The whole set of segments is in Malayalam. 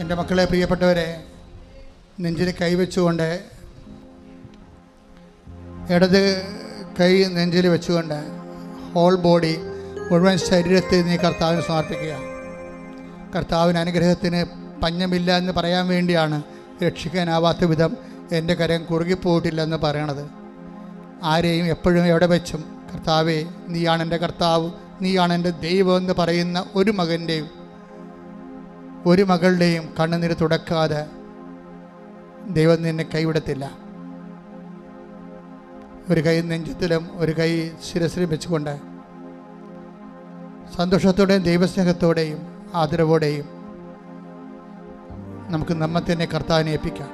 എന്റെ മക്കളെ പ്രിയപ്പെട്ടവരെ നെഞ്ചിന് കൈവച്ചുകൊണ്ട് ഇടത് കൈ നെഞ്ചിൽ വെച്ചുകൊണ്ട് ഹോൾ ബോഡി മുഴുവൻ ശരീരത്തിൽ നീ കർത്താവിന് സമർപ്പിക്കുക. കർത്താവിന് അനുഗ്രഹത്തിന് പഞ്ഞമില്ല എന്ന് പറയാൻ വേണ്ടിയാണ് രക്ഷിക്കാനാവാത്ത വിധം എന്റെ കരം കുറുകിപ്പോയിട്ടില്ലെന്ന് പറയണത്. ആരെയും എപ്പോഴും എവിടെ വെച്ചും കർത്താവേ നീയാണ് എന്റെ കർത്താവ് നീയാണ് എന്റെ ദൈവം എന്ന് പറയുന്ന ഒരു മകന്റെയും ഒരു മകളുടെയും കണ്ണുനീര് തുടക്കാതെ ദൈവം നിന്നെ കൈവിടത്തില്ല. ഒരു കൈ നെഞ്ചത്തിലും ഒരു കൈ ശിരസിലും വെച്ചുകൊണ്ട് സന്തോഷത്തോടെയും ദൈവസ്നേഹത്തോടെയും ആദരവോടെയും നമുക്ക് നമ്മെ തന്നെ കർത്താവിനെ ഏൽപ്പിക്കാം.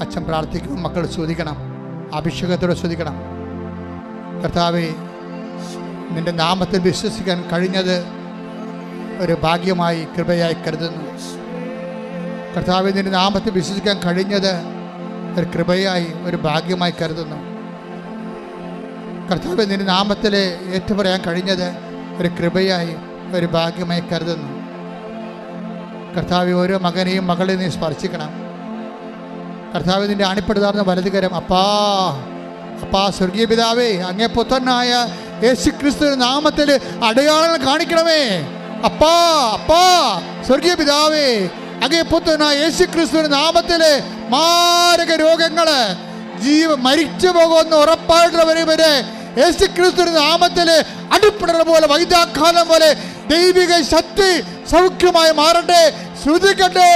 അച്ഛൻ പ്രാർത്ഥിക്കും മക്കൾ ചോദിക്കണം അഭിഷേകത്തോടെ ചോദിക്കണം കർത്താവെ നിന്റെ നാമത്തിൽ വിശ്വസിക്കാൻ കഴിഞ്ഞത് ഒരു ഭാഗ്യമായി കൃപയായി കരുതുന്നു. കർത്താവിന്റെ നിന്റെ നാമത്തിൽ വിശ്വസിക്കാൻ കഴിഞ്ഞത് ഒരു കൃപയായി ഒരു ഭാഗ്യമായി കരുതുന്നു. കർത്താവ് നിന്റെ നാമത്തിൽ ഏറ്റുപറയാൻ കഴിഞ്ഞത് ഒരു കൃപയായി ഒരു ഭാഗ്യമായി കരുതുന്നു. കർത്താവ് ഓരോ മകനെയും മകളെയും നീ സ്പർശിക്കണം. കർത്താവ് നിന്റെ അണിപ്പെടുതാർന്ന വലതുകരം അപ്പാ അപ്പാ സ്വർഗീയ പിതാവേ അങ്ങേ പുത്രനായ യേശു ക്രിസ്തു നാമത്തിൽ അടയാളങ്ങൾ കാണിക്കണമേ. അപ്പാ അപ്പാ സ്വർഗീയ പിതാവേ അങ്ങേ പുത്രനായ യേശു ക്രിസ്തുവിന്റെ നാമത്തിലെ മാരക രോഗങ്ങൾ ജീവ മരിച്ചു പോകുമെന്ന് ഉറപ്പായിട്ടുള്ളവരെ വരെ യേശു ക്രിസ്തുവിന്റെ നാമത്തിൽ അടിപ്പിടർ പോലെ വൈദ്യാഘാതം പോലെ ദൈവിക ശക്തി സൗഖ്യമായി മാറട്ടെ. ശ്രുതിക്കട്ടെ.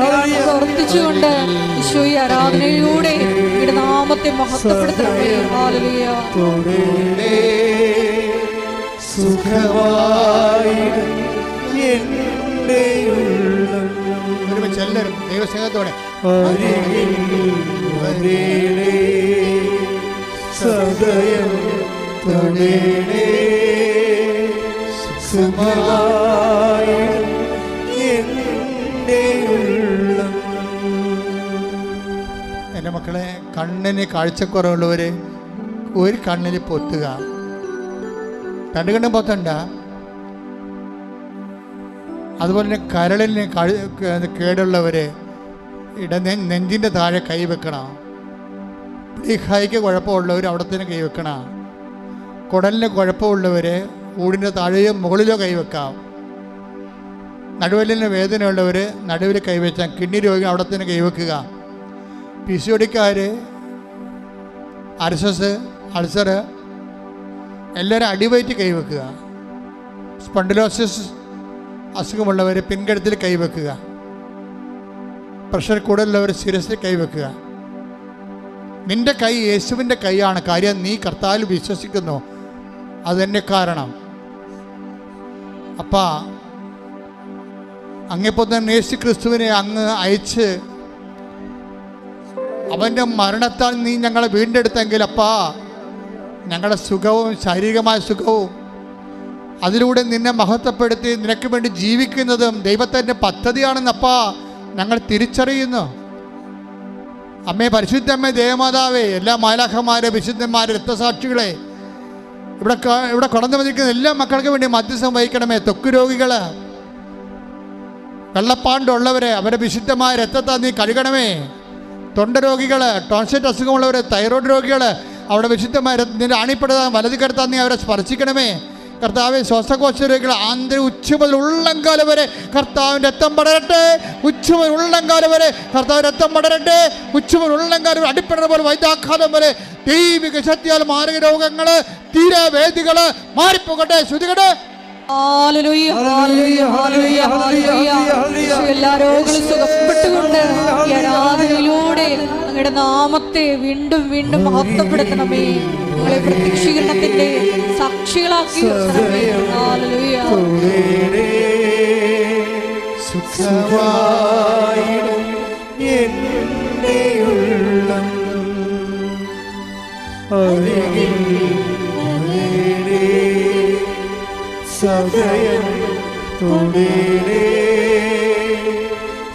ഈശോയെ പ്രവർത്തിച്ചുകൊണ്ട് ഈശോ ഈ ആരാധനയിലൂടെ നാമത്തെ മഹത്വപ്പെടുത്തണമേ. ഹാലലുയ സുഖമായി ഒരുമിച്ച് എല്ലാവരും ദൈവസ്നേഹത്തോടെ. സദയം തൊടേണേ സുഖമായി എന്റെ മക്കളെ കണ്ണിന് കാഴ്ചക്കുറവുള്ളവർ ഒരു കണ്ണിന് പൊത്തുക. രണ്ട് കണ്ണും പൊത്തണ്ട. അതുപോലെ തന്നെ കരളിന് കേടുള്ളവർ ഇട നെഞ്ചിന്റെ താഴെ കൈ വെക്കണം. പ്ലീഹായിക്ക് കുഴപ്പമുള്ളവർ അവിടെ തന്നെ കൈ വെക്കണം. കുടലിന് കുഴപ്പമുള്ളവർ ഊടിന്റെ താഴെയോ മുകളിലോ കൈ വെക്കാം. നടുവലിന് വേദനയുള്ളവർ നടുവിൽ കൈവച്ചാൽ കിഡ്നി രോഗി അവിടെ തന്നെ കൈവെക്കുക പി സി ഒടിക്കാർ അർസസ് അൾസർ എല്ലാവരും അടിവയറ്റ് കൈവെക്കുക. സ്പണ്ടിലോസിസ് അസുഖമുള്ളവർ പിൻകഴുത്തിൽ കൈവെക്കുക. പ്രഷർ കൂടുതലുള്ളവർ ശിരസിൽ കൈവെക്കുക. നിന്റെ കൈ യേശുവിന്റെ കൈയാണ്. കാര്യം നീ കർത്താവിൽ വിശ്വസിക്കുന്നു. അതെന്നെ കാരണം. അപ്പാ അങ്ങേപ്പോൾ തന്നെ യേശു ക്രിസ്തുവിനെ അങ്ങ് അയച്ച് അവന്റെ മരണത്താൽ നീ ഞങ്ങളെ വീണ്ടെടുത്തെങ്കിൽ അപ്പാ ഞങ്ങളുടെ സുഖവും ശാരീരികമായ സുഖവും അതിലൂടെ നിന്നെ മഹത്വപ്പെടുത്തി നിനക്ക് വേണ്ടി ജീവിക്കുന്നതും ദൈവത്തിന്റെ പദ്ധതിയാണെന്നപ്പാ ഞങ്ങൾ തിരിച്ചറിയുന്നു. അമ്മേ പരിശുദ്ധമ്മേ ദേവമാതാവേ എല്ലാ മാലാഖമാരെ വിശുദ്ധന്മാരെ രക്തസാക്ഷികളെ ഇവിടെ ഇവിടെ കടന്നു വന്നിരിക്കുന്ന എല്ലാ മക്കൾക്ക് വേണ്ടി മധ്യസ്ഥം വഹിക്കണമേ ത്വക്ക് രോഗികൾ വെള്ളപ്പാണ്ടുള്ളവരെ അവരെ വിശുദ്ധമായ രക്തത്താൽ നീ കഴുകണമേ. തൊണ്ട ടോൺസെറ്റ് അസുഖമുള്ളവർ തൈറോയ്ഡ് രോഗികൾ അവിടെ വിശുദ്ധമായ നിന്റെ ആണിപ്പെടുത്താൻ വലത് കരുത്താൻ നീ അവരെ സ്പർശിക്കണമേ. കർത്താവ് ശ്വാസകോശ രോഗികൾ ആന്തര ഉച്ച മുതൽ ഉള്ളംകാലം വരെ കർത്താവിന്റെ രക്തം പടരട്ടെ. ഉച്ച മുതൽ ഉള്ളംകാലം വരെ കർത്താവ് രക്തം പടരട്ടെ. ഉച്ച മുതൽ ഉള്ളംകാലം വരെ അടിപ്പെടുന്ന പോലെ വൈദ്യാഘാതം വരെ ദൈവിക ശക്തിയാൽ മാരക രോഗങ്ങൾ തീരവേദികൾ മാറിപ്പോകട്ടെ. ശ്രുതികട്ടെ hallelujah, hallelujah, hallelujah, hallelujah. Isho എല്ലാ രോഗങ്ങളും സുഖപ്പെട്ടുകൊണ്ട് ആരാധനയിലൂടെ അങ്ങയുടെ നാമത്തെ വീണ്ടും വീണ്ടും മഹത്വപ്പെടുത്തണമേ. ഞങ്ങളെ പ്രത്യക്ഷീകരണത്തിന്റെ സാക്ഷികളാക്കി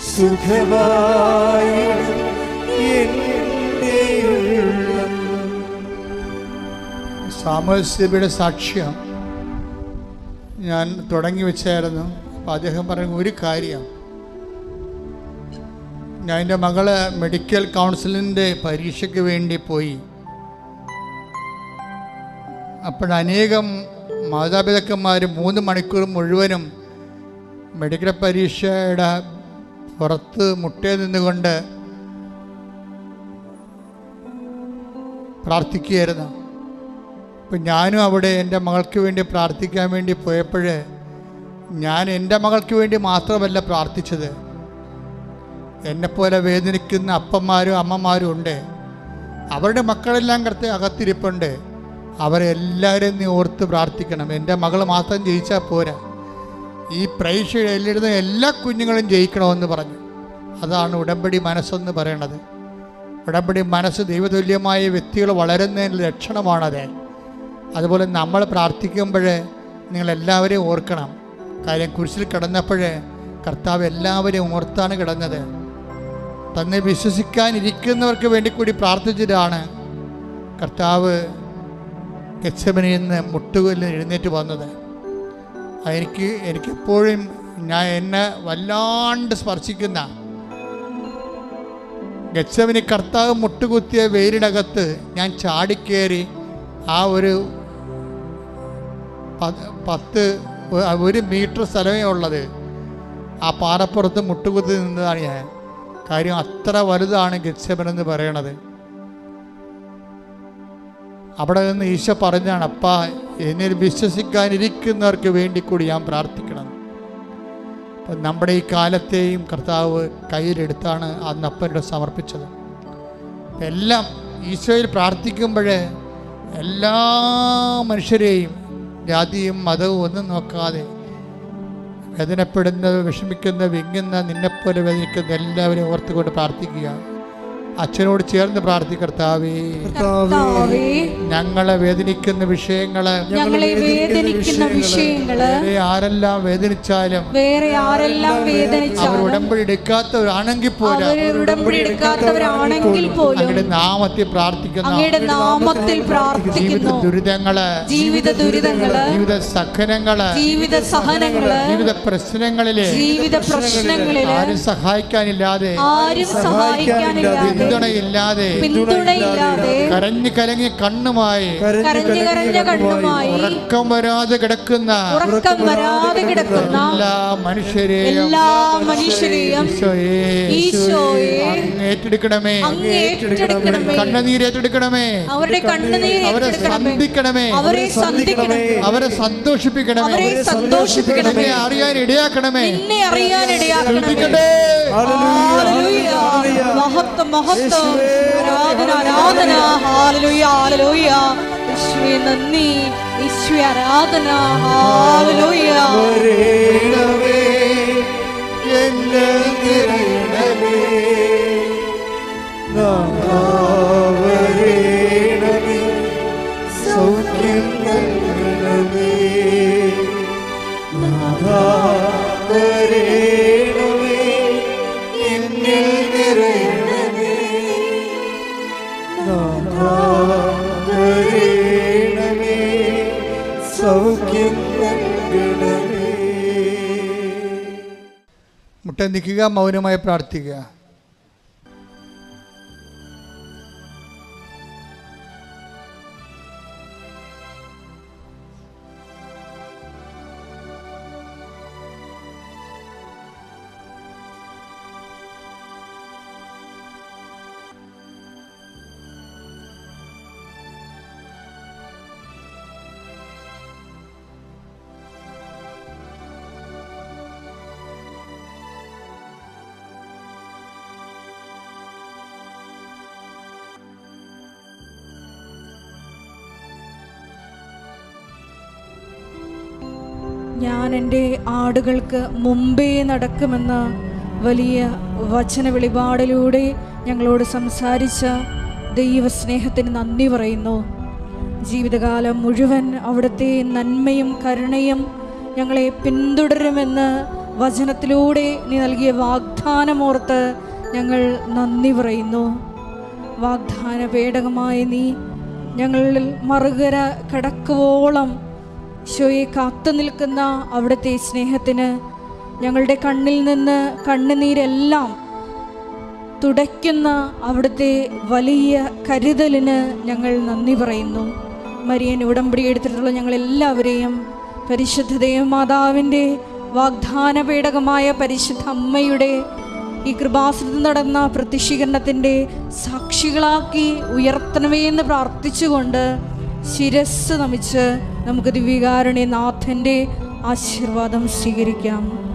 സുഖമായി എന്റെ ഉള്ളം സാക്ഷ്യം ഞാൻ തുടങ്ങി വെച്ചായിരുന്നു. അപ്പം അദ്ദേഹം പറഞ്ഞ ഒരു കാര്യം. ഞാൻ എന്റെ മകൾ മെഡിക്കൽ കൗൺസിലിന്റെ പരീക്ഷയ്ക്ക് വേണ്ടി പോയി. അപ്പോഴനേകം മാതാപിതാക്കന്മാർ മൂന്ന് മണിക്കൂർ മുഴുവനും മെഡിക്കൽ പരീക്ഷയുടെ പുറത്ത് മുട്ടേ നിന്നുകൊണ്ട് പ്രാർത്ഥിക്കുകയായിരുന്നു. അപ്പം ഞാനും അവിടെ എന്റെ മകൾക്ക് വേണ്ടി പ്രാർത്ഥിക്കാൻ വേണ്ടി പോയപ്പോൾ ഞാൻ എന്റെ മകൾക്ക് വേണ്ടി മാത്രമല്ല പ്രാർത്ഥിച്ചത്. എന്നെപ്പോലെ വേദനിക്കുന്ന അപ്പന്മാരും അമ്മമാരും ഉണ്ട്. അവരുടെ മക്കളെല്ലാം കറുത്ത് അകത്തിരിപ്പുണ്ട്. അവരെല്ലാവരെയും നീ ഓർത്ത് പ്രാർത്ഥിക്കണം. എന്റെ മകൾ മാത്രം ജയിച്ചാൽ പോരാ. ഈ പരീക്ഷ എഴുതുന്ന എല്ലാ കുഞ്ഞുങ്ങളും ജയിക്കണമെന്ന് പറഞ്ഞു. അതാണ് ഉടമ്പടി മനസ്സെന്ന് പറയണത്. ഉടമ്പടി മനസ്സ് ദൈവതുല്യമായ വ്യക്തികൾ വളരുന്നതിന്റെ ലക്ഷണമാണത്. അതുപോലെ നമ്മൾ പ്രാർത്ഥിക്കുമ്പോൾ നിങ്ങളെല്ലാവരെയും ഓർക്കണം. കാര്യം കുരിശിൽ കിടന്നപ്പോൾ കർത്താവ് എല്ലാവരെയും ഓർത്താണ് കിടന്നത്. തന്നെ വിശ്വസിക്കാനിരിക്കുന്നവർക്ക് വേണ്ടി കൂടി പ്രാർത്ഥിച്ചിട്ടാണ് കർത്താവ് ഗച്ചമനിൽ നിന്ന് മുട്ടുകൊല്ലിൽ എഴുന്നേറ്റ് വന്നത്. എനിക്ക് എനിക്കെപ്പോഴും ഞാൻ എന്നെ വല്ലാണ്ട് സ്പർശിക്കുന്ന ഗച്ചവിന് കർത്താവ് മുട്ടുകുത്തിയ വെയിലിനകത്ത് ഞാൻ ചാടിക്കേറി ആ ഒരു പത്ത് ഒരു മീറ്റർ സ്ഥലമേ ഉള്ളത്. ആ പാറപ്പുറത്ത് മുട്ടുകുത്തി നിന്നതാണ് ഞാൻ. കാര്യം അത്ര വലുതാണ് ഗച്ചവൻ എന്ന് പറയണത്. അവിടെ നിന്ന് ഈശോ പറഞ്ഞാണ് അപ്പാ എന്നിൽ വിശ്വസിക്കാനിരിക്കുന്നവർക്ക് വേണ്ടി കൂടി ഞാൻ പ്രാർത്ഥിക്കണം. അപ്പം നമ്മുടെ ഈ കാലത്തെയും കർത്താവ് കയ്യിലെടുത്താണ് അന്ന് അപ്പനോട് സമർപ്പിച്ചത്. എല്ലാം ഈശോയിൽ പ്രാർത്ഥിക്കുമ്പോഴേ എല്ലാ മനുഷ്യരെയും ജാതിയും മതവും ഒന്നും നോക്കാതെ വേദനപ്പെടുന്നത് വിഷമിക്കുന്ന വിങ്ങുന്ന നിന്നെപ്പോലെ വേദനിക്കുന്ന എല്ലാവരെയും ഓർത്തുകൊണ്ട് പ്രാർത്ഥിക്കുക. അച്ഛനോട് ചേർന്ന് പ്രാർത്ഥിക്കർത്താവേ കർത്താവേ. ഞങ്ങളെ വേദനിക്കുന്ന വിഷയങ്ങൾ ഞങ്ങളെ വേദനിക്കുന്ന വിഷയങ്ങൾ ആരെല്ലാം വേദനിച്ചാലും വേറെ ആരെല്ലാം അവർ വേദനിച്ചാലും ഉടമ്പടി എടുക്കാത്തവരാണെങ്കിൽ പോലും അവർ ഉടമ്പടി എടുക്കാത്തവരാണെങ്കിൽ പോലും അങ്ങയുടെ നാമത്തിൽ പ്രാർത്ഥിക്കുന്ന. അങ്ങയുടെ നാമത്തിൽ ജീവിത പ്രാർത്ഥിക്കുന്നു. ദുരിതങ്ങൾ ജീവിത ദുരിതങ്ങൾ ജീവിത സഹനങ്ങൾ ജീവിത സഹനങ്ങൾ ജീവിത പ്രശ്നങ്ങളിലെ ജീവിത പ്രശ്നങ്ങളിൽ ആരും സഹായിക്കാനില്ലാതെ ആരും സഹായിക്കാനില്ലാതെ പിന്തുണയില്ലാതെ കരഞ്ഞു കലങ്ങി കണ്ണുമായി കരഞ്ഞു കരഞ്ഞ കണ്ണുമായി ഉറക്കം വരാതെ കിടക്കുന്ന എല്ലാ മനുഷ്യരെയും ഏറ്റെടുക്കണമേ. അങ്ങ് ഏറ്റെടുക്കണമേ. കണ്ണുനീര് ഏറ്റെടുക്കണമേ. അവരുടെ കണ്ണുനീര് അവരെ ഏറ്റെടുക്കണമേ. സന്ധിക്കണമേ. അവരെ സന്തോഷിപ്പിക്കണമേ. അവരെ ഇടയാക്കണമേ. എന്നെ അറിയാൻ ഇടയാക്കണമേ. മഹത്വം മഹത്വം. ആരാധന ആരാധന. ഹാലലൂയ ഹാലലൂയ യേശുവേ നന്ദി. യേശുവേ ആരാധന. ഹാലലൂയ സൗഖ്യം നൽകണമേ. നാഥാ വരേണമേ മുട്ട നിൽക്കുക മൗനമായി പ്രാർത്ഥിക്കുക. ഞാൻ എന്റെ ആടുകൾക്ക് മുമ്പേ നടക്കുമെന്ന വലിയ വചന വെളിപാടിലൂടെ ഞങ്ങളോട് സംസാരിച്ച ദൈവസ്നേഹത്തിന് നന്ദി പറയുന്നു. ജീവിതകാലം മുഴുവൻ അവിടുത്തെ നന്മയും കരുണയും ഞങ്ങളെ പിന്തുടരുമെന്ന് വചനത്തിലൂടെ നീ നൽകിയ വാഗ്ദാനമോർത്ത് ഞങ്ങൾ നന്ദി പറയുന്നു. വാഗ്ദാന പേടകമായ നീ ഞങ്ങളിൽ മറുകര കടക്കുവോളം ഈശോയെ കാത്തു നിൽക്കുന്ന അവിടുത്തെ സ്നേഹത്തിന് ഞങ്ങളുടെ കണ്ണിൽ നിന്ന് കണ്ണുനീരെല്ലാം തുടയ്ക്കുന്ന അവിടുത്തെ വലിയ കരുതലിന് ഞങ്ങൾ നന്ദി പറയുന്നു. മരിയൻ ഉടമ്പടി എടുത്തിട്ടുള്ള ഞങ്ങളെല്ലാവരെയും പരിശുദ്ധ മാതാവിന്റെ വാഗ്ദാന പേടകമായ പരിശുദ്ധ അമ്മയുടെ ഈ കൃപാസനത്തിൽ നടന്ന പ്രതിഷീകരണത്തിന്റെ സാക്ഷികളാക്കി ഉയർത്തണമേ എന്ന് പ്രാർത്ഥിച്ചുകൊണ്ട് ശിരസ് നമിച്ച് നമുക്ക് ദിവ്യകാരുണ്യ നാഥന്റെ ആശീർവാദം സ്വീകരിക്കാം.